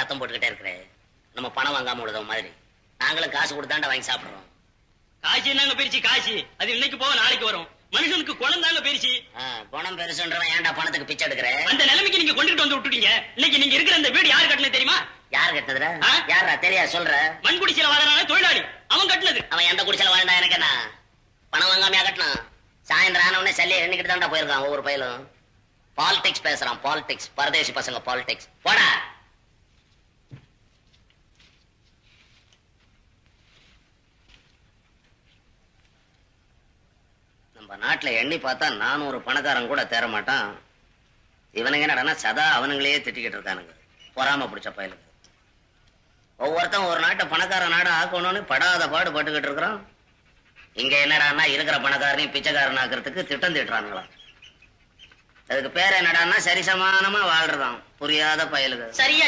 சத்தம் போட்டுக்கிட்டே இருக்கிற. நம்ம பணம் வாங்காம விடுதோம் மாதிரி. நாங்களும் காசு கொடுத்தாண்டா வாங்கி சாப்பிடுறோம். காசி நாங்க பெருச்சு காசி? அது இன்னைக்கு போக நாளைக்கு வரும். மனுஷனுக்கு குணம் தாங்க பெருச்சு ஆ, குணம் பெருசுன்றவன் ஏன்டா பணத்துக்கு பிச்சை எடுக்கிற? அந்த நிலைமைக்கு நீங்க கொண்டுட்டு வந்து விட்டுட்டீங்க. இன்னைக்கு நீங்க இருக்கிற இந்த வீடு யார் கட்டினது தெரியுமா? யார் கட்டுறதுடா ஆ? யாரா தெரியா சொல்ற. மண் குடிசையில வாழறான தொழிலாளி. அவன் கட்டினது. அவன் எந்த குடிச்சல வாழ்ந்தா எனக்கு என்ன? பணம் வாங்காமையா கட்டினான் சாயந்தரம் ஆன உடனே சல்லியை எண்ணிக்கிட்டு தான்டா போயிருக்கான் ஒவ்வொரு பயிலும். பாலிடிக்ஸ் பேசுறான் பாலிடிக்ஸ் பரதேசி பசங்க பாலிடிக்ஸ் போடா! நம்ம நாட்டில் எண்ணி பார்த்தா நானூறு பணக்காரன் கூட தேர மாட்டான் இவனுங்க என்னடா சதா அவனுங்களே திட்டிக்கிட்டு இருக்கானுங்க. பொறாம பிடிச்ச பயலுக்கு ஒவ்வொருத்தன் ஒரு நாட்டை பணக்கார நாடா ஆக்கணும்னு படாத பாடு பட்டுக்கிட்டு இருக்கிறான். இங்க என்னடான்னா இருக்கிற பணக்காரனையும் பிச்சைக்காரன் ஆக்கிறதுக்கு திட்டம் திட்டுறானுங்களாம் அதுக்கு பேர் என்னடான்னா சரிசமானமா வாழ்றதான் புரியாத பயலுக்கு சரியா